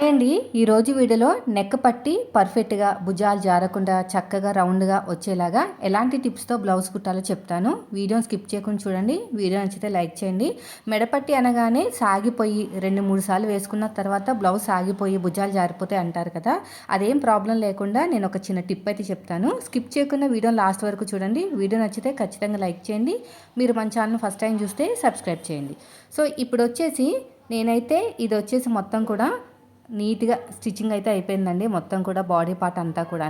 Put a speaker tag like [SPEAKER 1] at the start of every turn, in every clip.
[SPEAKER 1] అండి ఈరోజు వీడియోలో నెక్ పట్టి పర్ఫెక్ట్గా భుజాలు జారకుండా చక్కగా రౌండ్గా వచ్చేలాగా ఎలాంటి టిప్స్తో బ్లౌజ్ కుట్టాలో చెప్తాను. వీడియోని స్కిప్ చేయకుండా చూడండి. వీడియో నచ్చితే లైక్ చేయండి. మెడపట్టి అనగానే సాగిపోయి రెండు మూడు సార్లు వేసుకున్న తర్వాత బ్లౌజ్ సాగిపోయి భుజాలు జారిపోతే అంటారు కదా అదేం ప్రాబ్లం లేకుండా నేను ఒక చిన్న టిప్ అయితే చెప్తాను. స్కిప్ చేయకుండా వీడియో లాస్ట్ వరకు చూడండి. వీడియో నచ్చితే ఖచ్చితంగా లైక్ చేయండి. మీరు మన ఛానల్ ఫస్ట్ టైం చూస్తే సబ్స్క్రైబ్ చేయండి. సో ఇప్పుడు వచ్చేసి నేనైతే ఇది వచ్చేసి మొత్తం కూడా నీట్గా స్టిచ్చింగ్ అయితే అయిపోయిందండి. మొత్తం కూడా బాడీ పార్ట్ అంతా కూడా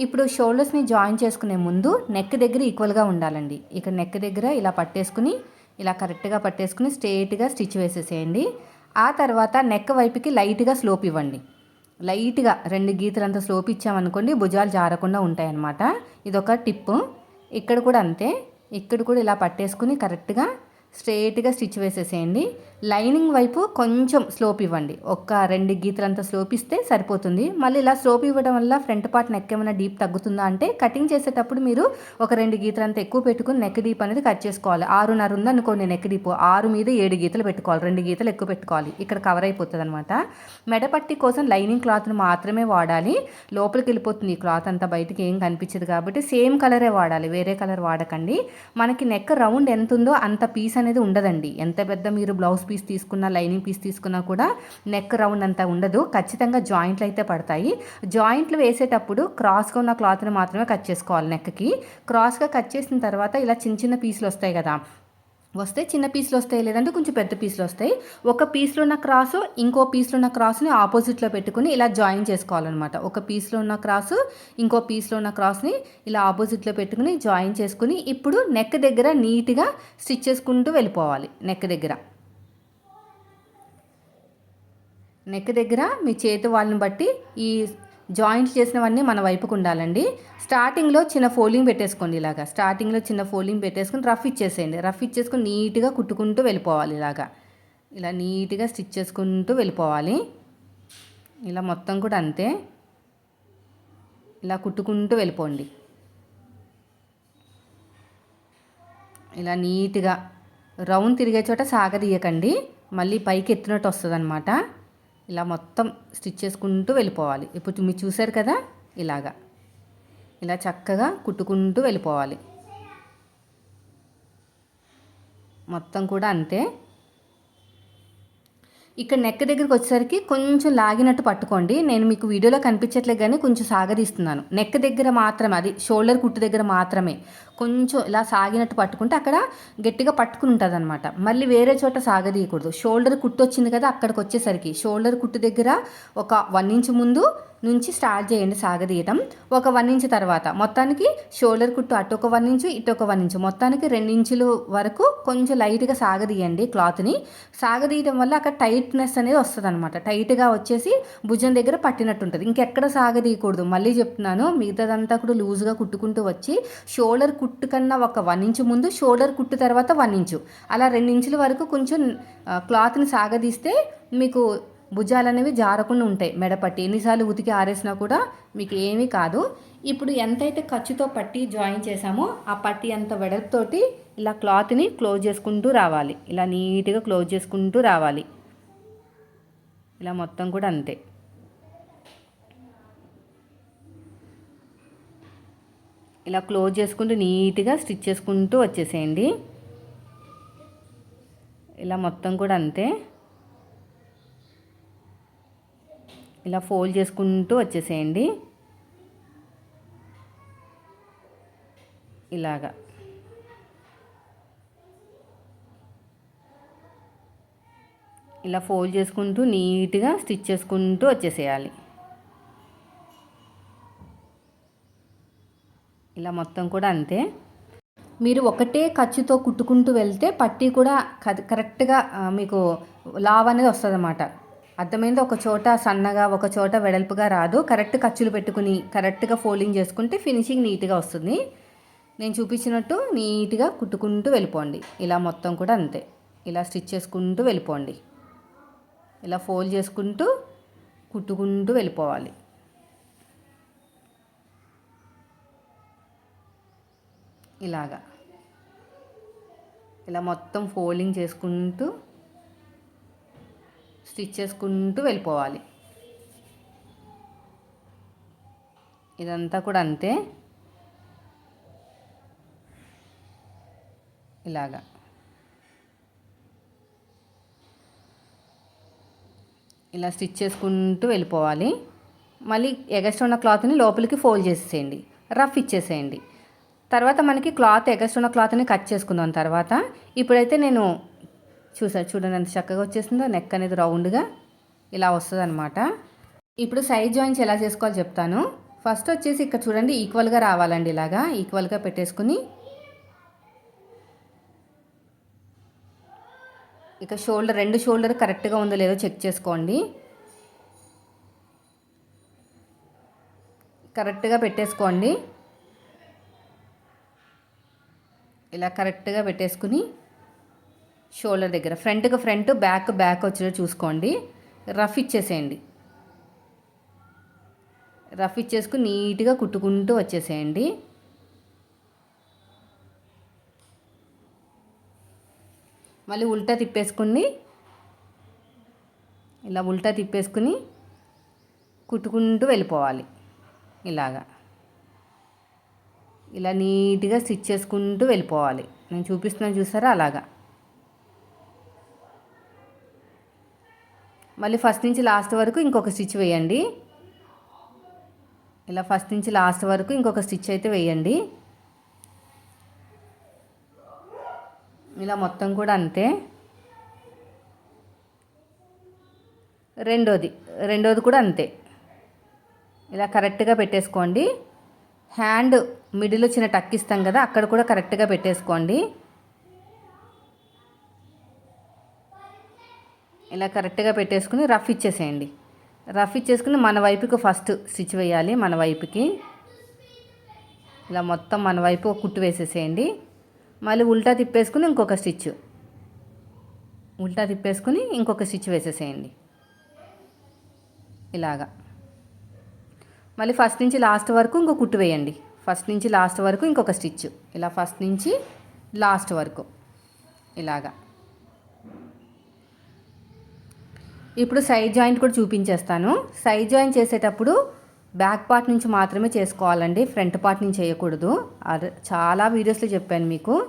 [SPEAKER 1] ఇప్పుడు షోల్డర్స్ని జాయిన్ చేసుకునే ముందు నెక్ దగ్గర ఈక్వల్గా ఉండాలండి. ఇక్కడ నెక్ దగ్గర ఇలా పట్టేసుకుని ఇలా కరెక్ట్గా పట్టేసుకుని స్ట్రేట్గా స్టిచ్ వేసేసేయండి. ఆ తర్వాత నెక్ వైపుకి లైట్గా స్లోప్ ఇవ్వండి. లైట్గా రెండు గీతలంతా స్లోప్ ఇచ్చామనుకోండి భుజాలు జారకుండా ఉంటాయన్నమాట. ఇదొక టిప్పు. ఇక్కడ కూడా అంతే. ఇక్కడ కూడా ఇలా పట్టేసుకుని కరెక్ట్గా స్ట్రేట్గా స్టిచ్ వేసేసేయండి. లైనింగ్ వైపు కొంచెం స్లోప్ ఇవ్వండి. ఒక్క రెండు గీతలంతా స్లోప్ ఇస్తే సరిపోతుంది. మళ్ళీ ఇలా స్లోప్ ఇవ్వడం వల్ల ఫ్రంట్ పార్ట్ నెక్ ఏమైనా డీప్ తగ్గుతుందా అంటే కటింగ్ చేసేటప్పుడు మీరు ఒక రెండు గీతలంతా ఎక్కువ పెట్టుకుని నెక్ డీప్ అనేది కట్ చేసుకోవాలి. ఆరున్నర ఉందనుకోండి నెక్ డీప్. ఆరు మీద ఏడు గీతలు పెట్టుకోవాలి. రెండు గీతలు ఎక్కువ పెట్టుకోవాలి. ఇక్కడ కవర్ అయిపోతుంది అనమాట మెడపట్టి కోసం లైనింగ్ క్లాత్ను మాత్రమే వాడాలి. లోపలికి వెళ్ళిపోతుంది. ఈ క్లాత్ అంతా బయటికి ఏం కనిపించదు కాబట్టి సేమ్ కలరే వాడాలి. వేరే కలర్ వాడకండి. మనకి నెక్ రౌండ్ ఎంత ఉందో అంత పీస్ అనేది ఉండదండి. ఎంత పెద్ద మీరు బ్లౌజ్ పీస్ తీసుకున్నా లైనింగ్ పీస్ తీసుకున్నా కూడా నెక్ రౌండ్ అంతా ఉండదు. ఖచ్చితంగా జాయింట్లు అయితే పడతాయి. జాయింట్లు వేసేటప్పుడు క్రాస్గా ఉన్న క్లాత్ని మాత్రమే కట్ చేసుకోవాలి నెక్కి. క్రాస్గా కట్ చేసిన తర్వాత ఇలా చిన్న చిన్న పీసులు వస్తాయి కదా. వస్తే చిన్న పీసులు వస్తాయి లేదంటే కొంచెం పెద్ద పీసులు వస్తాయి. ఒక పీస్లో ఉన్న క్రాసు ఇంకో పీస్లో ఉన్న క్రాస్ని ఆపోజిట్లో పెట్టుకుని ఇలా జాయిన్ చేసుకోవాలన్నమాట. ఒక పీస్లో ఉన్న క్రాసు ఇంకో పీస్లో ఉన్న క్రాస్ని ఇలా ఆపోజిట్లో పెట్టుకుని జాయిన్ చేసుకుని ఇప్పుడు నెక్ దగ్గర నీట్గా స్టిచ్ చేసుకుంటూ వెళ్ళిపోవాలి నెక్ దగ్గర. నెక్ దగ్గర మీ చేతి వాళ్ళని బట్టి ఈ జాయింట్స్ చేసినవన్నీ మన వైపుకు ఉండాలండి. స్టార్టింగ్లో చిన్న ఫోల్డింగ్ పెట్టేసుకోండి ఇలాగా. స్టార్టింగ్లో చిన్న ఫోల్డింగ్ పెట్టేసుకుని రఫ్ ఇచ్చేసేయండి. రఫ్ ఇచ్చేసుకుని నీట్గా కుట్టుకుంటూ వెళ్ళిపోవాలి ఇలాగా. ఇలా నీట్గా స్టిచ్ చేసుకుంటూ వెళ్ళిపోవాలి. ఇలా మొత్తం కూడా అంతే. ఇలా కుట్టుకుంటూ వెళ్ళిపోండి. ఇలా నీట్గా రౌండ్ తిరిగే చోట సాగదీయకండి. మళ్ళీ పైకి ఎత్తినట్టు వస్తుంది అనమాట ఇలా మొత్తం స్టిచ్ చేసుకుంటూ వెళ్ళిపోవాలి. ఇప్పుడు మీరు చూసారు కదా? ఇలాగా. ఇలా చక్కగా కుట్టుకుంటూ వెళ్ళిపోవాలి. మొత్తం కూడా అంతే. ఇక్కడ నెక్ దగ్గరికి వచ్చేసరికి కొంచెం లాగినట్టు పట్టుకోండి. నేను మీకు వీడియోలో కనిపించట్లేదు కానీ కొంచెం సాగదీస్తున్నాను. నెక్ దగ్గర మాత్రమే అది షోల్డర్ కుట్టు దగ్గర మాత్రమే కొంచెం ఇలా సాగినట్టు పట్టుకుంటే అక్కడ గట్టిగా పట్టుకుని ఉంటుంది అనమాట మళ్ళీ వేరే చోట సాగదీయకూడదు. షోల్డర్ కుట్టు వచ్చింది కదా అక్కడికి వచ్చేసరికి. షోల్డర్ కుట్టు దగ్గర ఒక వన్ ఇంచ్ ముందు నుంచి స్టార్ట్ చేయండి సాగదీయటం. ఒక వన్ ఇంచ్ తర్వాత మొత్తానికి షోల్డర్ కుట్టు అటు ఒక వన్ ఇంచు ఇటు ఒక వన్ ఇంచు. మొత్తానికి రెండు ఇంచులు వరకు కొంచెం లైట్గా సాగదీయండి క్లాత్ని. సాగదీయటం వల్ల అక్కడ టైట్నెస్ అనేది వస్తుంది అనమాట టైట్గా వచ్చేసి భుజం దగ్గర పట్టినట్టు ఉంటుంది ఇంకెక్కడ సాగదీయకూడదు. మళ్ళీ చెప్తున్నాను మిగతాదంతా కూడా లూజ్గా కుట్టుకుంటూ వచ్చి షోల్డర్ కుట్టు కన్నా ఒక వన్ ఇంచు ముందు షోల్డర్ కుట్టు తర్వాత వన్ ఇంచు. అలా రెండు ఇంచుల వరకు కొంచెం క్లాత్ని సాగదీస్తే మీకు భుజాలు అనేవి జారకుండా ఉంటాయి మెడపట్టి. ఎన్నిసార్లు ఉతికి ఆరేసినా కూడా మీకు ఏమీ కాదు. ఇప్పుడు ఎంతైతే ఖర్చుతో పట్టి జాయిన్ చేసామో ఆ పట్టి అంత వెడల్పుతోటి ఇలా క్లాత్ని క్లోజ్ చేసుకుంటూ రావాలి. ఇలా నీట్గా క్లోజ్ చేసుకుంటూ రావాలి. ఇలా మొత్తం కూడా అంతే. ఇలా క్లోజ్ చేసుకుంటూ నీట్గా స్టిచ్ చేసుకుంటూ వచ్చేసేయండి. ఇలా మొత్తం కూడా అంతే. ఇలా ఫోల్డ్ చేసుకుంటూ వచ్చేసేయండి. ఇలాగా. ఇలా ఫోల్డ్ చేసుకుంటూ నీట్గా స్టిచ్ చేసుకుంటూ వచ్చేసేయాలి. ఇలా మొత్తం కూడా అంతే. మీరు ఒకటే ఖర్చుతో కుట్టుకుంటూ వెళ్తే పట్టీ కూడా కరెక్ట్గా మీకు లావ్ అనేది వస్తుంది అన్నమాట అర్థమైంది? ఒక చోట సన్నగా ఒక చోట వెడల్పుగా రాదు. కరెక్ట్ ఖర్చులు పెట్టుకుని కరెక్ట్గా ఫోల్డింగ్ చేసుకుంటే ఫినిషింగ్ నీట్గా వస్తుంది. నేను చూపించినట్టు నీట్గా కుట్టుకుంటూ వెళ్ళిపోండి. ఇలా మొత్తం కూడా అంతే. ఇలా స్టిచ్ చేసుకుంటూ వెళ్ళిపోండి. ఇలా ఫోల్డ్ చేసుకుంటూ కుట్టుకుంటూ వెళ్ళిపోవాలి. ఇలాగా. ఇలా మొత్తం ఫోల్డింగ్ చేసుకుంటూ స్టిచ్ చేసుకుంటూ వెళ్ళిపోవాలి. ఇదంతా కూడా అంతే. ఇలాగా. ఇలా స్టిచ్ చేసుకుంటూ వెళ్ళిపోవాలి. మళ్ళీ ఎగస్ట్ ఉన్న క్లాత్ని లోపలికి ఫోల్డ్ చేసేయండి రఫ్ ఇచ్చేసేయండి. తర్వాత మనకి క్లాత్ ఎగస్ట్ ఉన్న క్లాత్ని కట్ చేసుకుందాం తర్వాత. ఇప్పుడైతే నేను చూసారు చూడండి ఎంత చక్కగా వచ్చేసిందో నెక్ అనేది రౌండ్గా ఇలా వస్తుంది అనమాట ఇప్పుడు సైడ్ జాయింట్స్ ఎలా చేసుకోవాలో చెప్తాను. ఫస్ట్ వచ్చేసి ఇక్కడ చూడండి ఈక్వల్గా రావాలండి ఇలాగా. ఈక్వల్గా పెట్టేసుకుని ఇక షోల్డర్ రెండు షోల్డర్ కరెక్ట్గా ఉందో లేదో చెక్ చేసుకోండి. కరెక్ట్గా పెట్టేసుకోండి. ఇలా కరెక్ట్గా పెట్టేసుకుని షోల్డర్ దగ్గర. ఫ్రంట్కి ఫ్రంట్ బ్యాక్ బ్యాక్ వచ్చేటట్టు చూసుకోండి. రఫ్ ఇచ్చేసేయండి. రఫ్ ఇచ్చేసుకుని నీట్గా కుట్టుకుంటూ వచ్చేసేయండి. మళ్ళీ ఉల్టా తిప్పేసుకుని ఇలా ఉల్టా తిప్పేసుకుని కుట్టుకుంటూ వెళ్ళిపోవాలి. ఇలాగా. ఇలా నీట్గా స్టిచ్ చేసుకుంటూ వెళ్ళిపోవాలి. నేను చూపిస్తున్నాను చూసారా? అలాగా. మళ్ళీ ఫస్ట్ నుంచి లాస్ట్ వరకు ఇంకొక స్టిచ్ వేయండి. ఇలా ఫస్ట్ నుంచి లాస్ట్ వరకు ఇంకొక స్టిచ్ అయితే వేయండి. ఇలా మొత్తం కూడా అంతే. రెండోది రెండోది కూడా అంతే. ఇలా కరెక్ట్గా పెట్టేసుకోండి. హ్యాండ్ మిడిల్ చిన్న టక్ ఇస్తాం కదా అక్కడ కూడా కరెక్ట్గా పెట్టేసుకోండి. ఇలా కరెక్ట్గా పెట్టేసుకుని రఫ్ ఇచ్చేసేయండి. రఫ్ ఇచ్చేసుకుని మన వైపుకి ఫస్ట్ స్టిచ్ వేయాలి. మన వైపుకి ఇలా మొత్తం మన వైపు కుట్టు వేసేసేయండి. మళ్ళీ ఉల్టా తిప్పేసుకుని ఇంకొక స్టిచ్. ఉల్టా తిప్పేసుకుని ఇంకొక స్టిచ్ వేసేసేయండి. ఇలాగా. మళ్ళీ ఫస్ట్ నుంచి లాస్ట్ వరకు ఇంకో కుట్టు వేయండి. ఫస్ట్ నుంచి లాస్ట్ వరకు ఇంకొక స్టిచ్. ఇలా ఫస్ట్ నుంచి లాస్ట్ వరకు. ఇలాగా. ఇప్పుడు సైడ్ జాయింట్ కూడా చూపించేస్తాను. సైడ్ జాయింట్ చేసేటప్పుడు బ్యాక్ పార్ట్ నుంచి మాత్రమే చేసుకోవాలండి. ఫ్రంట్ పార్ట్ నుంచి చేయకూడదు. అది చాలా వీడియోస్లో చెప్పాను మీకు.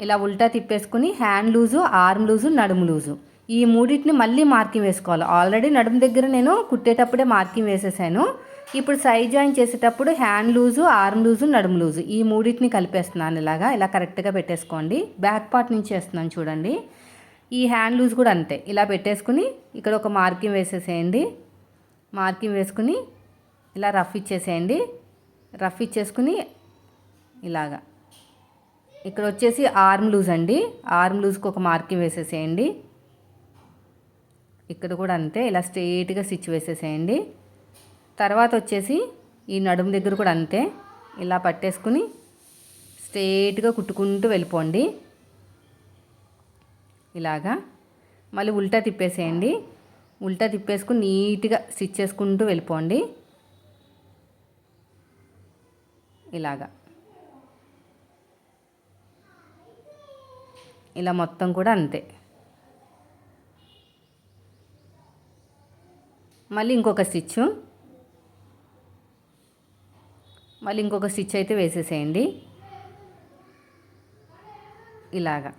[SPEAKER 1] ఇలా ఉల్టా తిప్పేసుకుని హ్యాండ్ లూజు ఆర్మ్ లూజు నడుము లూజు ఈ మూడింటిని మళ్ళీ మార్కింగ్ వేసుకోవాలి. ఆల్రెడీ నడుము దగ్గర నేను కుట్టేటప్పుడే మార్కింగ్ వేసేసాను. ఇప్పుడు సైడ్ జాయిన్ చేసేటప్పుడు హ్యాండ్ లూజు ఆర్మ్ లూజు నడుము లూజు ఈ మూడింటిని కలిపేస్తున్నాను ఇలాగా. ఇలా కరెక్ట్గా పెట్టేసుకోండి. బ్యాక్ పార్ట్ నుంచి వేస్తున్నాను చూడండి. ఈ హ్యాండ్ లూజ్ కూడా అంతే. ఇలా పెట్టేసుకుని ఇక్కడ ఒక మార్కింగ్ వేసేసేయండి. మార్కింగ్ వేసుకుని ఇలా రఫ్ ఇచ్చేసేయండి. రఫ్ ఇచ్చేసుకుని ఇలాగా. ఇక్కడ వచ్చేసి ఆర్మ్ లూజ్ అండి. ఆర్మ్ లూజ్కి ఒక మార్కింగ్ వేసేసేయండి. ఇక్కడ కూడా అంతే. ఇలా స్ట్రెయిట్గా స్టిచ్ వేసేసేయండి. తర్వాత వచ్చేసి ఈ నడుము దగ్గర కూడా అంతే. ఇలా పట్టేసుకుని స్ట్రెయిట్గా కుట్టుకుంటూ వెళ్ళిపోండి. ఇలాగా. మళ్ళీ ఉల్టా తిప్పేసేయండి. ఉల్టా తిప్పేసుకుని నీట్గా స్టిచ్ చేసుకుంటూ వెళ్ళిపోండి. ఇలాగా. ఇలా మొత్తం కూడా అంతే. మళ్ళీ ఇంకొక స్టిచ్ మళ్ళీ ఇంకొక స్టిచ్ అయితే వేసేసేయండి. ఇలాగా.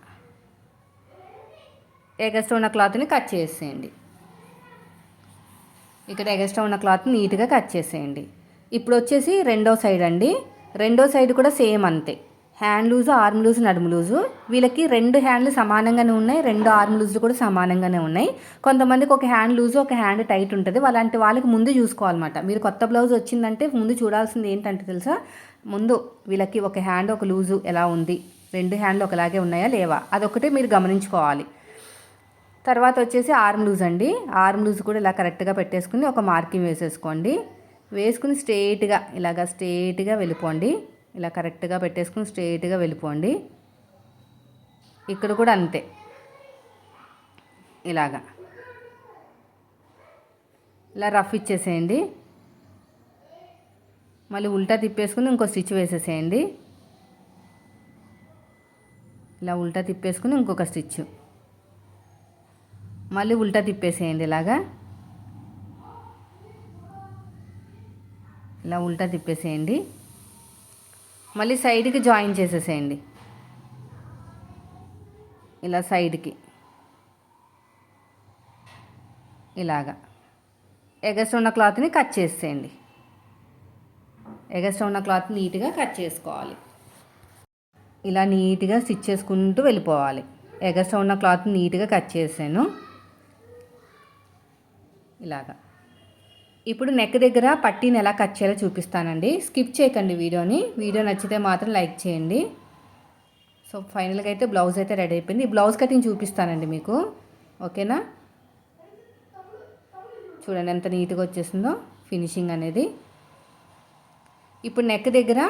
[SPEAKER 1] ఎగస్ట్రా ఉన్న క్లాత్ని కట్ చేసేయండి. ఇక్కడ ఎగస్ట్రా ఉన్న క్లాత్ నీట్గా కట్ చేసేయండి. ఇప్పుడు వచ్చేసి రెండో సైడ్ అండి. రెండో సైడ్ కూడా సేమ్ అంతే. హ్యాండ్ లూజు ఆర్మ్ లూజు నడుము లూజు. వీళ్ళకి రెండు హ్యాండ్లు సమానంగానే ఉన్నాయి. రెండు ఆర్మ్ లూజులు కూడా సమానంగానే ఉన్నాయి. కొంతమందికి ఒక హ్యాండ్ లూజు ఒక హ్యాండ్ టైట్ ఉంటుంది. అలాంటి వాళ్ళకి ముందు చూసుకోవాలన్నమాట. మీరు కొత్త బ్లౌజ్ వచ్చిందంటే ముందు చూడాల్సింది ఏంటంటే తెలుసా? ముందు వీళ్ళకి ఒక హ్యాండ్ ఒక లూజు ఎలా ఉంది? రెండు హ్యాండ్లు ఒకలాగే ఉన్నాయా లేవా? అదొకటే మీరు గమనించుకోవాలి. తర్వాత వచ్చేసి ఆర్మ్ లూజ్ అండి. ఆర్మ్ లూజ్ కూడా ఇలా కరెక్ట్గా పెట్టేసుకుని ఒక మార్కింగ్ వేసేసుకోండి. వేసుకుని స్ట్రేట్గా ఇలాగ స్ట్రేట్గా వెళ్ళిపోండి. ఇలా కరెక్ట్గా పెట్టేసుకుని స్ట్రేట్గా వెళ్ళిపోండి. ఇక్కడ కూడా అంతే. ఇలాగా. ఇలా రఫ్ ఇచ్చేసేయండి. మళ్ళీ ఉల్టా తిప్పేసుకుని ఇంకో స్టిచ్ వేసేసేయండి. ఇలా ఉల్టా తిప్పేసుకుని ఇంకొక స్టిచ్ మళ్ళీ ఉల్టా తిప్పేసేయండి ఇలాగా. ఇలా ఉల్టా తిప్పేసేయండి. మళ్ళీ సైడ్కి జాయిన్ చేసేసేయండి. ఇలా సైడ్కి. ఇలాగా. ఎగస్ట్ ఉన్న క్లాత్ని కట్ చేసేయండి. ఎగస్ట్ ఉన్న క్లాత్ నీట్గా కట్ చేసుకోవాలి. ఇలా నీట్గా స్టిచ్ చేసుకుంటూ వెళ్ళిపోవాలి. ఎగస్ట్ ఉన్న క్లాత్ నీట్గా కట్ చేసాను ఇలాగా. ఇప్పుడు నెక్ దగ్గర పట్టీని ఎలా కట్ చేయాలో చూపిస్తానండి. స్కిప్ చేయకండి వీడియోని. వీడియో నచ్చితే మాత్రం లైక్ చేయండి. సో ఫైనల్గా అయితే బ్లౌజ్ అయితే రెడీ అయిపోయింది. బ్లౌజ్ కటింగ్ చూపిస్తానండి మీకు. ఓకేనా చూడండి ఎంత నీట్గా వచ్చేసిందో ఫినిషింగ్ అనేది. ఇప్పుడు నెక్ దగ్గర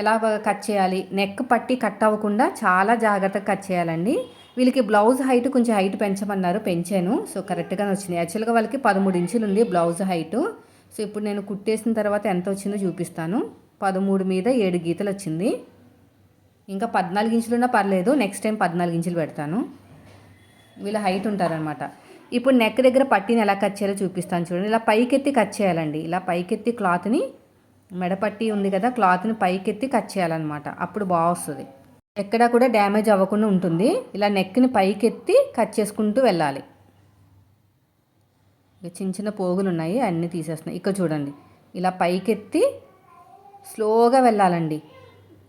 [SPEAKER 1] ఎలా కట్ చేయాలి? నెక్ పట్టి కట్ అవ్వకుండా చాలా జాగ్రత్తగా కట్ చేయాలండి. వీళ్ళకి బ్లౌజ్ హైట్ కొంచెం హైట్ పెంచమన్నారు పెంచాను. సో కరెక్ట్గానే వచ్చింది. యాక్చువల్గా వాళ్ళకి పదమూడు ఇంచులు ఉంది బ్లౌజ్ హైట్. సో ఇప్పుడు నేను కుట్టేసిన తర్వాత ఎంత వచ్చిందో చూపిస్తాను. పదమూడు మీద ఏడు గీతలు వచ్చింది. ఇంకా పద్నాలుగు ఇంచులున్నా పర్లేదు. నెక్స్ట్ టైం పద్నాలుగు ఇంచులు పెడతాను. వీళ్ళ హైట్ ఉంటారనమాట ఇప్పుడు నెక్ దగ్గర పట్టిని ఎలా కట్ చేయాలో చూపిస్తాను చూడండి. ఇలా పైకెత్తి కట్ చేయాలండి. ఇలా పైకెత్తి క్లాత్ని మెడపట్టి ఉంది కదా క్లాత్ని పైకెత్తి కట్ చేయాలన్నమాట. అప్పుడు బాగా వస్తుంది. ఎక్కడా కూడా డ్యామేజ్ అవ్వకుండా ఉంటుంది. ఇలా నెక్ని పైకెత్తి కట్ చేసుకుంటూ వెళ్ళాలి. చిన్న చిన్న పోగులు ఉన్నాయి అన్నీ తీసేస్తున్నాయి. ఇక్కడ చూడండి. ఇలా పైకెత్తి స్లోగా వెళ్ళాలండి.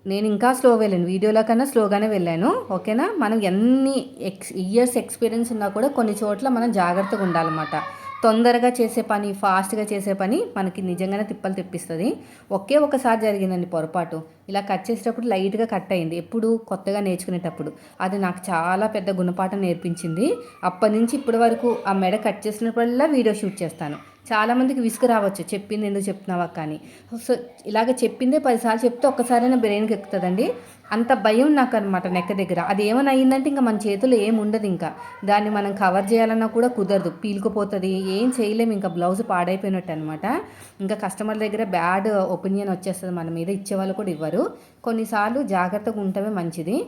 [SPEAKER 1] నేను ఇంకా స్లో వెళ్ళాను. వీడియోలో కన్నా స్లోగానే వెళ్ళాను. ఓకేనా? మనం ఎన్ని ఎక్స్ ఇయర్స్ ఎక్స్పీరియన్స్ ఉన్నా కూడా కొన్ని చోట్ల మనం జాగ్రత్తగా ఉండాలన్నమాట. తొందరగా చేసే పని ఫాస్ట్గా చేసే పని మనకి నిజంగానే తిప్పలు తెప్పిస్తుంది. ఒకే ఒకసారి జరిగిందండి పొరపాటు. ఇలా కట్ చేసేటప్పుడు లైట్గా కట్ అయింది. ఎప్పుడు కొత్తగా నేర్చుకునేటప్పుడు. అది నాకు చాలా పెద్ద గుణపాఠం నేర్పించింది. అప్పటి నుంచి ఇప్పటి వరకు ఆ మెడ కట్ చేసినప్పుడల్లా వీడియో షూట్ చేస్తాను. చాలామందికి విసుగు రావచ్చు. చెప్పింది ఎందుకు చెప్తున్నావా కానీ. సో ఇలాగ చెప్పిందే పదిసార్లు చెప్తే ఒక్కసారైనా బ్రెయిన్కి ఎక్కుతుందండి. అంత భయం నాకు అనమాట నెక్క దగ్గర. అది ఏమైనా అయిందంటే ఇంకా మన చేతిలో ఏముండదు ఇంకా. దాన్ని మనం కవర్ చేయాలన్నా కూడా కుదరదు. పీలుకుపోతుంది. ఏం చేయలేము ఇంకా. బ్లౌజ్ పాడైపోయినట్టు అనమాట ఇంకా కస్టమర్ దగ్గర బ్యాడ్ ఒపీనియన్ వచ్చేస్తుంది మన మీద. ఇచ్చేవాళ్ళు కూడా ఇవ్వరు. కొన్నిసార్లు జాగ్రత్తగా ఉండటమే మంచిది.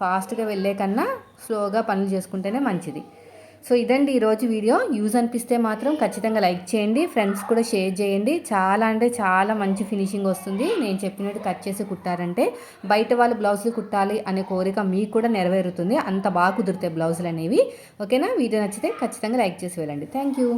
[SPEAKER 1] ఫాస్ట్గా వెళ్ళే కన్నా స్లోగా పనులు చేసుకుంటేనే మంచిది. సో ఇదండి ఈరోజు వీడియో. యూజ్ అనిపిస్తే మాత్రం ఖచ్చితంగా లైక్ చేయండి ఫ్రెండ్స్ కూడా షేర్ చేయండి. చాలా అంటే చాలా మంచి ఫినిషింగ్ వస్తుంది. నేను చెప్పినట్టు కట్ చేసి కుట్టారంటే బయట వాళ్ళు బ్లౌజులు కుట్టాలి అనే కోరిక మీకు కూడా నెరవేరుతుంది. అంత బాగా కుదురుతాయి బ్లౌజులు అనేవి. ఓకేనా? వీడియో నచ్చితే ఖచ్చితంగా లైక్ చేసి వెళ్ళండి. Thank you.